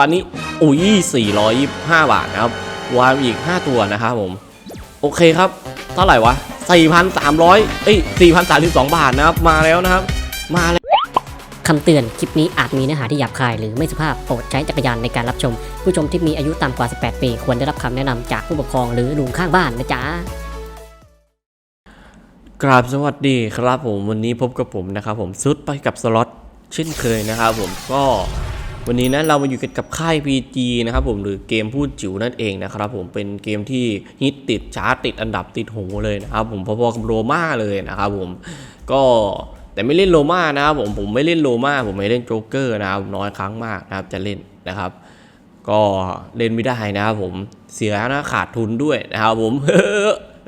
วันนี้อุ้ย425 บาทนะครับวางอีก 5 ตัวนะครับผม โอเคครับ เท่าไหร่วะ 4,300 เอ้ย 4,032 บาทนะครับ มาแล้วนะครับ มาแล้วคำเตือน คลิปนี้อาจมีเนื้อหาที่หยาบคาย หรือไม่สุภาพ โปรดใช้จักรยานในการรับชม ผู้ชมที่มีอายุต่ำกว่า 18 ปี ควรได้รับคำแนะนำจากผู้ปกครองหรือลุงข้างบ้านนะจ๊ะกราบสวัสดีครับผม วันนี้พบกับผมนะครับผมซุดไปกับสล็อตเช่นเคยนะครับผมก็ วันนี้นะเรามาอยู่กันกับค่าย PG นะครับผมหรือเกมพูดจิ๋วนั่นเองนะครับผมเป็นเกมที่ฮิตติดชาร์ตติดอันดับติดหูเลยนะครับผมพอๆกับโรม่าเลยนะครับผมก็แต่ไม่เล่นโรม่านะครับผมผมไม่เล่นโรม่าผมไม่เล่นโจ๊กเกอร์นะครับน้อยครั้งมากนะครับจะเล่นนะครับ ก็เล่นไม่ได้นะครับผมเสียนะขาดทุนด้วยนะครับผม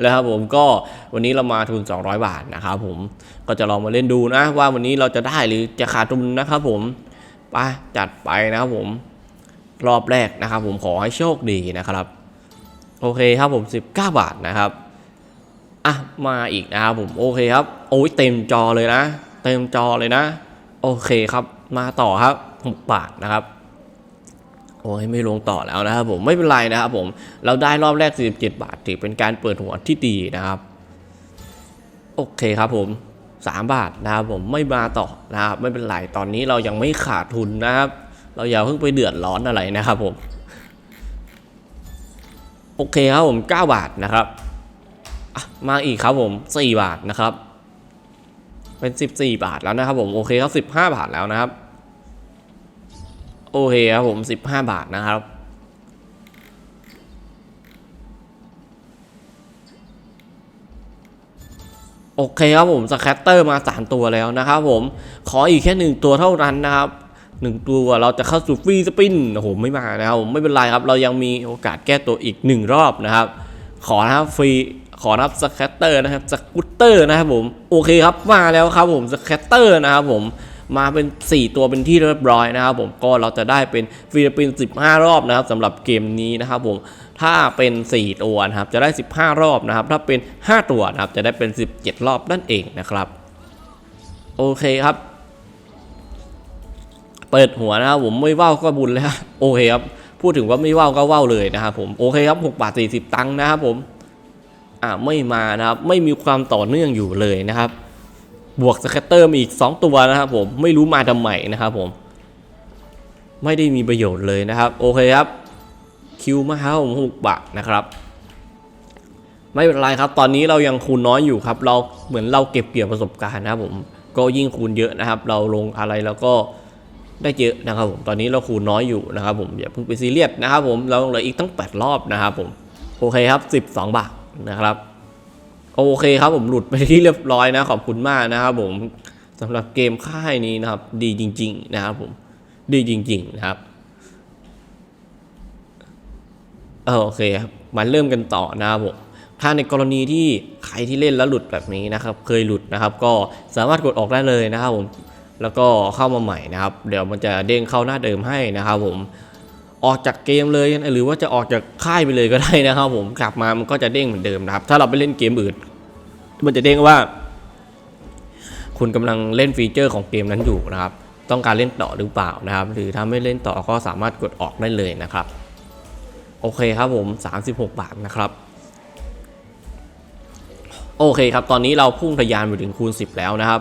แล้วครับผมก็วันนี้เรามาทุน 200 บาทนะครับผมก็จะลองมาเล่นดูนะว่าวันนี้เราจะได้หรือจะขาดทุนนะครับผม ไปจัดไปนะครับผมรอบแรกนะครับ ผมขอให้โชคดีนะครับ โอเคครับผม 19 บาทนะครับอะมาอีกนะครับผมโอเคครับโอ้ยเต็มจอเลยนะ เต็มจอเลยนะ โอเคครับมาต่อครับ6บาทนะครับโอ้ยไม่ลงต่อแล้วนะครับผมไม่เป็นไรนะครับผมเราได้รอบแรก 47 บาทถือเป็นการเปิดหัวที่ดีนะครับ โอเคครับผม 3 บาทนะครับผมไม่มาต่อนะครับไม่เป็นไรตอนนี้เรายังไม่ขาดทุนนะครับ เราอย่าเพิ่งไปเดือดร้อนอะไรนะครับผมโอเคครับผม9บาทนะครับมาอีกครับผม4บาทนะครับ เป็น 14 บาทแล้วนะครับผมโอเคครับ15 บาทแล้วนะครับ โอเคครับผม 15 บาทนะครับ โอเคครับผมสแคตเตอร์มา3ตัวแล้วนะครับผมขออีกแค่ 1 ตัวเท่านั้นนะครับ1ตัวเราจะเข้าสู่ฟรีสปินโอ้โหไม่มานะครับผมไม่เป็นไรครับ เรายังมีโอกาสแก้ตัวอีก 1 รอบนะครับ ขอนะครับฟรีขอรับสแคตเตอร์นะครับสกูตเตอร์นะครับผมโอเคครับมาแล้วครับผมสแคตเตอร์นะครับผมมาเป็น 4 ตัวเป็นที่เรียบร้อยนะครับผมก็เราจะได้เป็นฟิลิปปินส์15 รอบนะครับสำหรับเกมนี้นะครับผม ถ้าเป็น 4 ตัวนะครับจะได้ 15 รอบนะครับ ถ้าเป็น 5 ตัวนะครับจะได้เป็น 17 รอบนั่นเองนะครับ โอเคครับ เปิดหัวนะครับผมไม่ว่าวก็บุญแล้วโอเคครับพูดถึงว่าไม่ว่าวก็ว่าวเลยนะครับผมโอเคครับ6บาท40 ตังค์นะครับผมอ่าไม่มานะครับไม่มีความต่อเนื่องอยู่เลยนะครับ บวกสแคตเตอร์มาอีก 2 ตัวนะครับผมไม่รู้มาทำไมนะครับผมไม่ได้มีประโยชน์เลยนะครับ โอเคครับ คิวมาครับผมหกบาทนะครับ ไม่เป็นไรครับ ตอนนี้เรายังคูณน้อยอยู่ครับ เราเหมือนเราเก็บเกี่ยวประสบการณ์นะครับผมก็ยิ่งคูณเยอะนะครับ เราลงอะไรแล้วก็ได้เยอะนะครับผมตอนนี้เราคูณน้อยอยู่นะครับผมอย่าเพิ่งไปซีเรียสนะครับผมเราเหลืออีกตั้ง 8 รอบนะครับผมโอเคครับ 12 บาทนะครับโอเคครับผมหลุดไปที่เรียบร้อยนะขอบคุณมากนะครับผมสำหรับเกมค่ายนี้นะครับ ดีจริง ๆ นะครับผมดีจริง ๆ นะครับ เออโอเคครับมาเริ่มกันต่อนะครับผมถ้าในกรณีที่ใครที่เล่นแล้วหลุดแบบนี้นะครับ เคยหลุดนะครับ ก็สามารถกดออกได้เลยนะครับผมแล้วก็เข้ามาใหม่นะครับ เดี๋ยวมันจะเด้งเข้าหน้าเดิมให้นะครับผมออกจากเกมเลยหรือว่าจะออกจากค่ายไปเลยก็ได้นะครับ ผมกลับมามันก็จะเด้งเหมือนเดิมนะครับ ถ้าเราไปเล่นเกมอื่น มันจะเด้งว่า คุณกำลังเล่นฟีเจอร์ของเกมนั้นอยู่นะครับ ต้องการเล่นต่อหรือเปล่านะครับ หรือถ้าไม่เล่นต่อก็สามารถกดออกได้เลยนะครับ โอเคครับผม 36 บาทนะครับ โอเคครับตอนนี้เราพุ่งทะยานไปถึงคูณ 10 แล้วนะครับ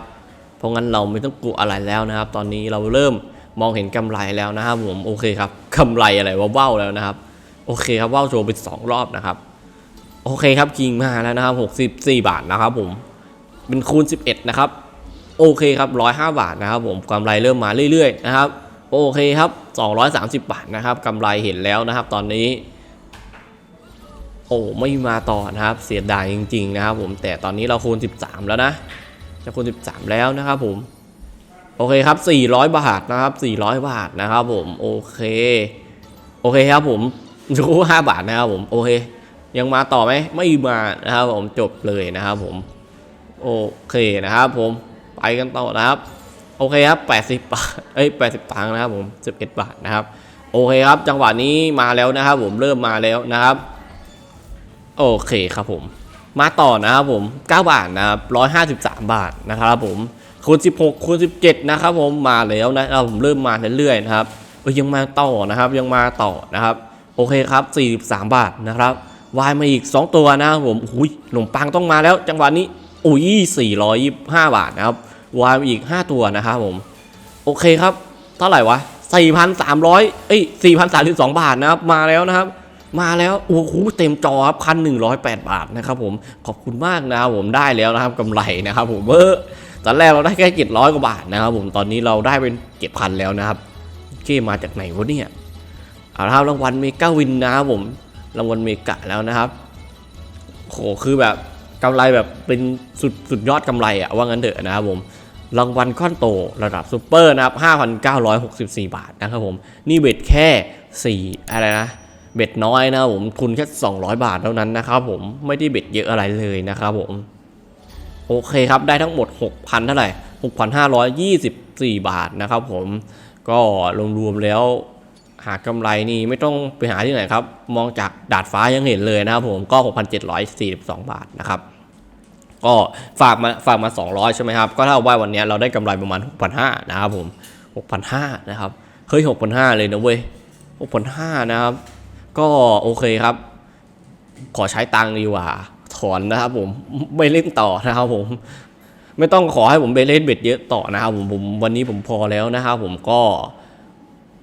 เพราะงั้นเราไม่ต้องกลัวอะไรแล้วนะครับ ตอนนี้เราเริ่มมองเห็นกำไรแล้วนะครับผมโอเคครับกำไรอะไรว่าเบ้าแล้วนะครับ โอเคครับว่าวโชว์ไปสองรอบนะครับ โอเคครับคิงมาแล้วนะครับ64 บาทนะครับผมเป็นคูณ 11 นะครับ โอเคครับ105 บาทนะครับ ผมกำไรเริ่มมาเรื่อยๆนะครับ โอเคครับ 230 บาทนะครับกำไรเห็นแล้วนะครับ ตอนนี้ อ้ไม่มาต่อนะครับ เสียดายจริง ๆ นะครับ ผมแต่ตอนนี้เราคูณ 13 แล้วนะ จะคูณ 13 แล้วนะครับผม โอเคครับ 400 บาทนะครับ 400 บาทนะครับผมโอเค โอเคครับผมรู้5บาทนะครับผมโอเค ยังมาต่อไหมไม่มานะครับผมจบเลยนะครับผมโอเคนะครับผมไปกันต่อนะครับ โอเคครับ 80 บาทเอ้ย80ตังค์นะครับผม 11 บาทนะครับ โอเคครับ จังหวะนี้มาแล้วนะครับ ผมเริ่มมาแล้วนะครับ โอเคครับผม มาต่อนะครับผม 9 บาทนะครับ 153 บาทนะครับผมคูณ16คูณ17 นะครับผมมาแล้วนะครับผมเริ่มมาเรื่อยๆนะครับยยังมาต่อนะครับยังมาต่อนะครับ โอเคครับ 43 บาทนะครับวายมาอีก 2 ตัวนะครับผมอุ้ยขนมปังต้องมาแล้วจังหวะนี้อุ้ย425 บาทนะครับวายมาอีก 5 ตัวนะครับผม โอเคครับ เท่าไหร่วะ 4,300 เอ้ย4,032 บาทนะครับ มาแล้วนะครับ มาแล้วโอ้โหเต็มจอครับ1,108บาทนะครับผมขอบคุณมากนะครับผมได้แล้วนะครับกำไรนะครับผมเออตอนแรกเราได้แค่700กว่าบาทนะครับผมตอนนี้เราได้เป็น7,000แล้วนะครับเก้มาจากไหนวะเนี่ยเอาละครับรางวัลเมกาวินนะครับผมรางวัลเมกะแล้วนะครับโหคือแบบกำไรแบบเป็นสุดสุดยอดกำไรอะว่างั้นเถอะนะครับผมรางวัลก้อนโตระดับซูเปอร์นะครับ5,964 บาทนะครับผม นี่เบ็ดแค่ 4 อะไรนะ เบ็ดน้อยนะครับผมทุนแค่ 200 บาทเท่านั้นนะครับผมไม่ได้เบ็ดเยอะอะไรเลยนะครับผมโอเคครับได้ทั้งหมด 6,000 เท่าไหร่6,524 บาทนะครับผมก็รวมๆแล้วหากำไรนี่ไม่ต้องไปหาที่ไหนครับ มองจากดาดฟ้ายังเห็นเลยนะครับผมก็ 6,742 บาทนะครับก็ฝากมาฝากมา 200 ใช่ไหมครับ ก็เท่าว่าวันนี้เราได้กำไรประมาณ 6,500 นะครับผม 6,500 นะครับ เฮ้ย 6,500 เลยนะเว้ย 6,500 นะครับ ก็โอเคครับ ขอใช้ตังค์ดีกว่า ถอนนะครับผมไม่เล่นต่อนะครับผม ไม่ต้องขอให้ผมไปเล่นเบ็ดเยอะต่อนะครับผมผมวันนี้ผมพอแล้วนะครับผมก็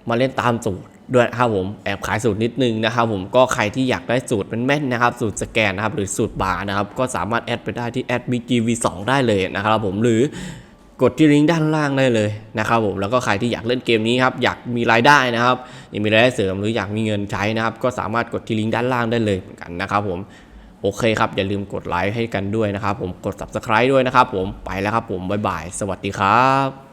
มาเล่นตามสูตรด้วยครับผมแอบขายสูตรนิดนึงนะครับผมก็ใครที่อยากได้สูตรเป็นแม่นนะครับสูตรสแกนนะครับหรือสูตรบาร์นะครับก็สามารถแอดไปได้ที่แอด bgv2 ได้เลยนะครับผมหรือ กดที่ลิงก์ด้านล่างได้เลยนะครับผมแล้วก็ใครที่อยากเล่นเกมนี้ครับอยากมีรายได้นะครับอยากมีรายได้เสริมหรืออยากมีเงินใช้นะครับ ก็สามารถกดที่ลิงก์ด้านล่างได้เลยเหมือนกันนะครับผมโอเคครับ อย่าลืมกดไลค์ให้กันด้วยนะครับผมกด subscribe ด้วยนะครับผมไปแล้วครับผมบ๊ายบาย สวัสดีครับ